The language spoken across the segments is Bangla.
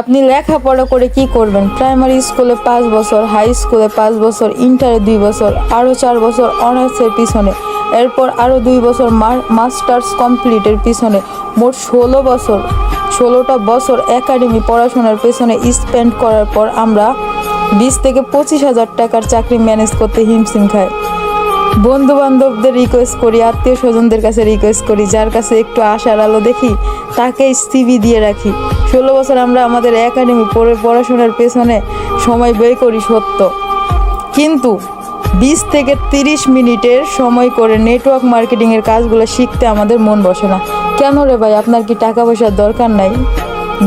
আপনি লেখাপড়া করে কি করবেন? প্রাইমারি স্কুলে পাঁচ বছর হাই স্কুলে পাঁচ বছর ইন্টারে দুই বছর আরও চার বছর অনার্সের পিছনে। এরপর আরও দুই বছর মাস্টার্স কমপ্লিটের পিছনে। মোট ষোলো বছর, ষোলোটা বছর একাডেমি পড়াশোনার পেছনে স্পেন্ড করার পর আমরা বিশ থেকে পঁচিশ হাজার টাকার চাকরি ম্যানেজ করতে হিমশিম খাই। বন্ধু বান্ধবদের রিকোয়েস্ট করি আত্মীয় স্বজনদের কাছে রিকোয়েস্ট করি, যার কাছে একটু আশার আলো দেখি তাকে সিভি দিয়ে রাখি। ষোলো বছর আমরা আমাদের একাডেমি পড়ে পড়াশোনার পেছনে সময় ব্যয় করি সত্য। কিন্তু বিশ থেকে তিরিশ মিনিটের সময় করে নেটওয়ার্ক মার্কেটিংয়ের কাজগুলো শিখতে আমাদের মন বসে না। কেন রে ভাই? আপনার কি টাকা পয়সার দরকার নাই?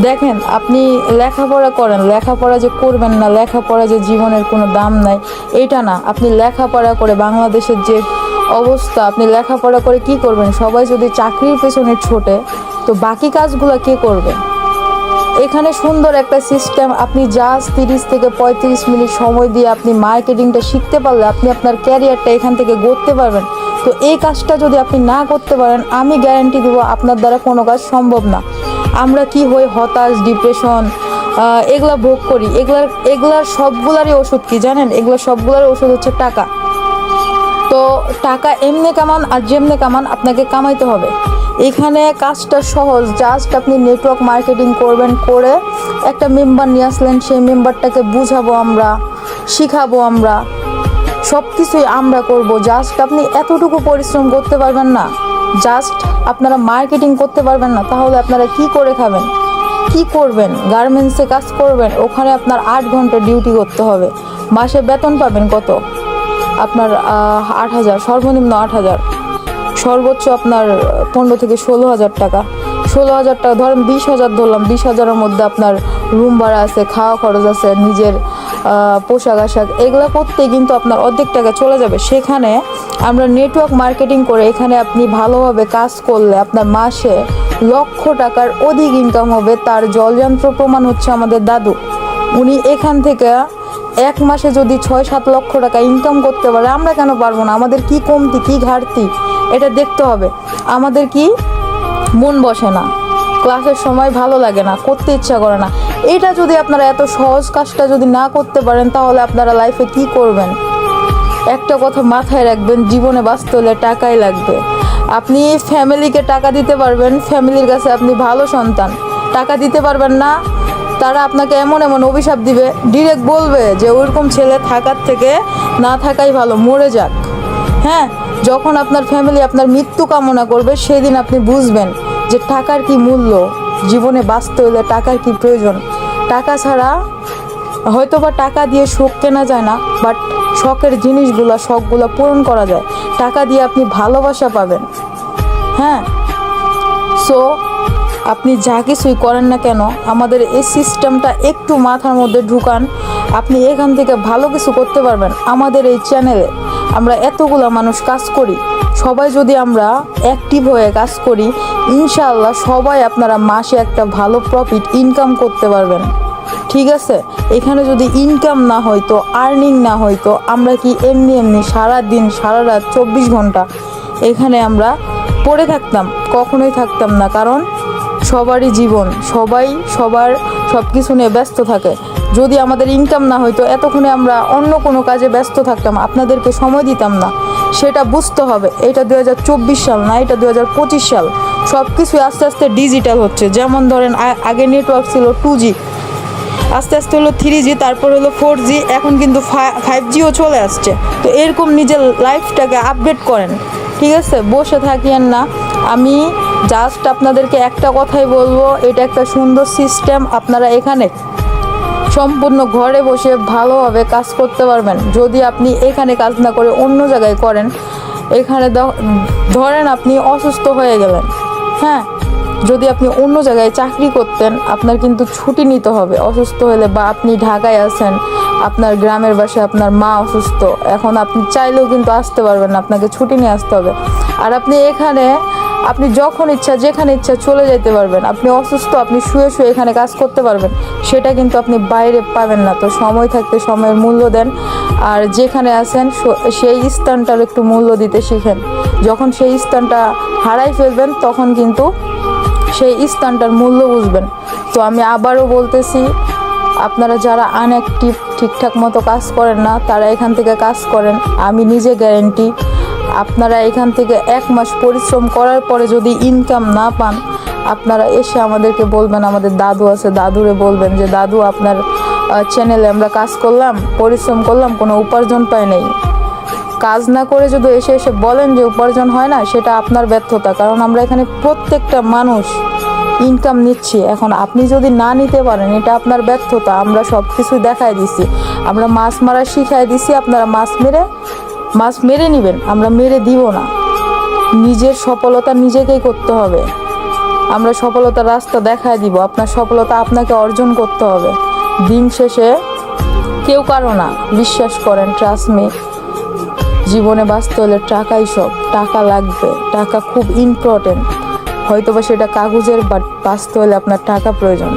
দেখেন, আপনি লেখাপড়া করেন, লেখাপড়া যে করবেন না, লেখাপড়া যে জীবনের কোনো দাম নাই এটা না। আপনি লেখাপড়া করে বাংলাদেশের যে অবস্থা, আপনি লেখাপড়া করে কি করবেন? সবাই যদি চাকরির পেছনে ছোটে, তো বাকি কাজগুলো কে করবে? এখানে সুন্দর একটা সিস্টেম আপনি জাস্ট তিরিশ থেকে পঁয়ত্রিশ মিনিট সময় দিয়ে আপনি মার্কেটিংটা শিখতে পারলে আপনি আপনার ক্যারিয়ারটা এখান থেকে গড়তে পারবেন। তো এই কাজটা যদি আপনি না করতে পারেন, আমি গ্যারান্টি দেবো আপনার দ্বারা কোনো কাজ সম্ভব না। আমরা কি হই? হতাশ ডিপ্রেশন এগুলা ভোগ করি। এগুলার এগুলার সবগুলারই ওষুধ কি জানেন? এগুলো সবগুলারই ওষুধ হচ্ছে টাকা। তো টাকা এমনি কামান আর যেমনি কামান আপনাকে কামাইতে হবে। এখানে কাজটা সহজ। জাস্ট আপনি নেটওয়ার্ক মার্কেটিং করবেন করে একটা মেম্বার নিয়ে আসলেন, সেই মেম্বারটাকে বুঝাবো আমরা, শিখাবো আমরা সব কিছুই আমরা করব। জাস্ট আপনি এতটুকু পরিশ্রম করতে পারবেন না। জাস্ট আপনারা মার্কেটিং করতে পারবেন না, তাহলে আপনারা কি করে খাবেন? কি করবেন? গার্মেন্টসে কাজ করবেন, ওখানে আপনার আট ঘণ্টা ডিউটি করতে হবে। মাসে বেতন পাবেন কত? আপনার আট হাজার, সর্বনিম্ন আট হাজার। সর্বোচ্চ আপনার পনেরো থেকে ষোলো হাজার টাকা। ষোলো হাজার টাকা, ধরেন বিশ হাজার ধরলাম, বিশ হাজারের মধ্যে আপনার রুম ভাড়া আছে, খাওয়া খরচ আছে, নিজের পোশাক আশাক, এগুলো করতে কিন্তু আপনার অর্ধেক টাকা চলে যাবে। সেখানে আমরা নেটওয়ার্ক মার্কেটিং করে এখানে আপনি ভালোভাবে কাজ করলে আপনার মাসে লক্ষ টাকার অধিক ইনকাম হবে। তার জলযন্ত্র প্রমাণ হচ্ছে আমাদের দাদু। উনি এখান থেকে এক মাসে যদি ছয় সাত লক্ষ টাকা ইনকাম করতে পারে, আমরা কেন পারব না? আমাদের কি কমতি, কি ঘাটতি? এটা দেখতে হবে। আমাদের কি মন বসে না। ক্লাসের সময় ভালো লাগে না, করতে ইচ্ছা করে না। এটা যদি আপনারা এত সহজ কাজটা যদি না করতে পারেন, তাহলে আপনারা লাইফে কি করবেন? একটা কথা মাথায় রাখবেন, জীবনে বাঁচতে হলে টাকাই লাগবে। আপনি ফ্যামিলিকে টাকা দিতে পারবেন ফ্যামিলির কাছে আপনি ভালো সন্তান। টাকা দিতে পারবেন না, তারা আপনাকে এমন এমন অভিশাপ দিবে ডিরেক্ট বলবে যে ওইরকম ছেলে থাকার থেকে না থাকাই ভালো, মরে যাক। হ্যাঁ? যখন আপনার ফ্যামিলি আপনার মৃত্যু কামনা করবে, সেদিন আপনি বুঝবেন যে টাকার কি মূল্য। জীবনে বাঁচতে হলে টাকার কি প্রয়োজন? টাকা ছাড়া হয়তো বা টাকা দিয়ে সুখ কেনা যায় না বাট শখের জিনিসগুলো, শখগুলো পূরণ করা যায়। টাকা দিয়ে আপনি ভালোবাসা পাবেন। হ্যাঁ? সো আপনি যা কিছুই করেন না কেন, আমাদের এই সিস্টেমটা একটু মাথার মধ্যে ঢুকান। আপনি এখান থেকে ভালো কিছু করতে পারবেন। আমাদের এই চ্যানেলে আমরা এতগুলো মানুষ কাজ করি। সবাই যদি আমরা অ্যাক্টিভ হয়ে কাজ করি, ইনশাআল্লাহ সবাই আপনারা মাসে একটা ভালো প্রফিট ইনকাম করতে পারবেন। ঠিক আছে? এখানে যদি ইনকাম না হয়তো আর্নিং না হয়তো আমরা কি এমনি এমনি সারা দিন সারা রাত চব্বিশ ঘণ্টা এখানে আমরা পড়ে থাকতাম, কখনোই থাকতাম না। কারণ সবারই জীবন, সবাই সবার সব কিছু নিয়ে ব্যস্ত থাকে। যদি আমাদের ইনকাম না হয়তো এতক্ষণে আমরা অন্য কোনো কাজে ব্যস্ত থাকতাম, আপনাদেরকে সময় দিতাম না। সেটা বুঝতে হবে। এটা দু হাজার চব্বিশ সাল না, এটা দু হাজার পঁচিশ সাল। সব কিছুই আস্তে আস্তে ডিজিটাল হচ্ছে। যেমন ধরেন আগে নেটওয়ার্ক ছিল টু জি আস্তে আস্তে হলো থ্রি জি তারপর হলো ফোর জি এখন কিন্তু ফাইভ জিও চলে আসছে। তো এরকম নিজের লাইফটাকে আপডেট করেন। ঠিক আছে? বসে থাকিয়েন না। আমি জাস্ট আপনাদেরকে একটা কথাই বলব, এটা একটা সুন্দর সিস্টেম আপনারা এখানে সম্পূর্ণ ঘরে বসে ভালোভাবে কাজ করতে পারবেন। যদি আপনি এখানে কাজ না করে অন্য জায়গায় করেন, এখানে ধরেন আপনি অসুস্থ হয়ে গেলেন হ্যাঁ? যদি আপনি অন্য জায়গায় চাকরি করতেন, আপনার কিন্তু ছুটি নিতে হবে। অসুস্থ হলে বা আপনি ঢাকায় আছেন, আপনার গ্রামের বাসায় আপনার মা অসুস্থ, এখন আপনি চাইলেও কিন্তু আসতে পারবেন না, আপনাকে ছুটি নিয়ে আসতে হবে। আর আপনি এখানে আপনি যখন ইচ্ছা, যেখানে ইচ্ছা চলে যেতে পারবেন। আপনি অসুস্থ, আপনি শুয়ে শুয়ে এখানে কাজ করতে পারবেন। সেটা কিন্তু আপনি বাইরে পাবেন না। তো সময় থাকতে সময়ের মূল্য দেন। আর যেখানে আছেন সেই স্থানটার একটু মূল্য দিতে শিখেন। যখন সেই স্থানটা হারাই ফেলবেন, তখন কিন্তু সেই স্থানটার মূল্য বুঝবেন। তো আমি আবারও বলতেছি, আপনারা যারা আনঅ্যাক্টিভ ঠিকঠাক মতো কাজ করেন না, তারা এখান থেকে কাজ করেন। আমি নিজে গ্যারেন্টি আপনারা এখান থেকে এক মাস পরিশ্রম করার পরে যদি ইনকাম না পান, আপনারা এসে আমাদেরকে বলবেন, আমাদের দাদু আছে, দাদুরে বলবেন যে, দাদু, আপনার চ্যানেলে আমরা কাজ করলাম, পরিশ্রম করলাম, কোনো উপার্জন পাই নেই। কাজ না করে যদি এসে এসে বলেন যে উপার্জন হয় না, সেটা আপনার ব্যর্থতা। কারণ আমরা এখানে প্রত্যেকটা মানুষ ইনকাম নিচ্ছি। এখন আপনি যদি না নিতে পারেন, এটা আপনার ব্যর্থতা। আমরা সব কিছু দেখাই দিছি। আমরা মাছ মারা শিখাই দিছি, আপনারা মাছ মেরে মাছ মেরে নেবেন, আমরা মেরে দিব না। নিজের সফলতা নিজেকেই করতে হবে। আমরা সফলতার রাস্তা দেখায় দিব, আপনার সফলতা আপনাকে অর্জন করতে হবে। দিন শেষে কেউ কারও না, বিশ্বাস করেন ট্রাস্ট মি জীবনে বাঁচতে হলে টাকাই সব, টাকা লাগবে, টাকা খুব ইম্পর্টেন্ট হয়তোবা সেটা কাগজের বাট বাঁচতে হলে আপনার টাকা প্রয়োজন।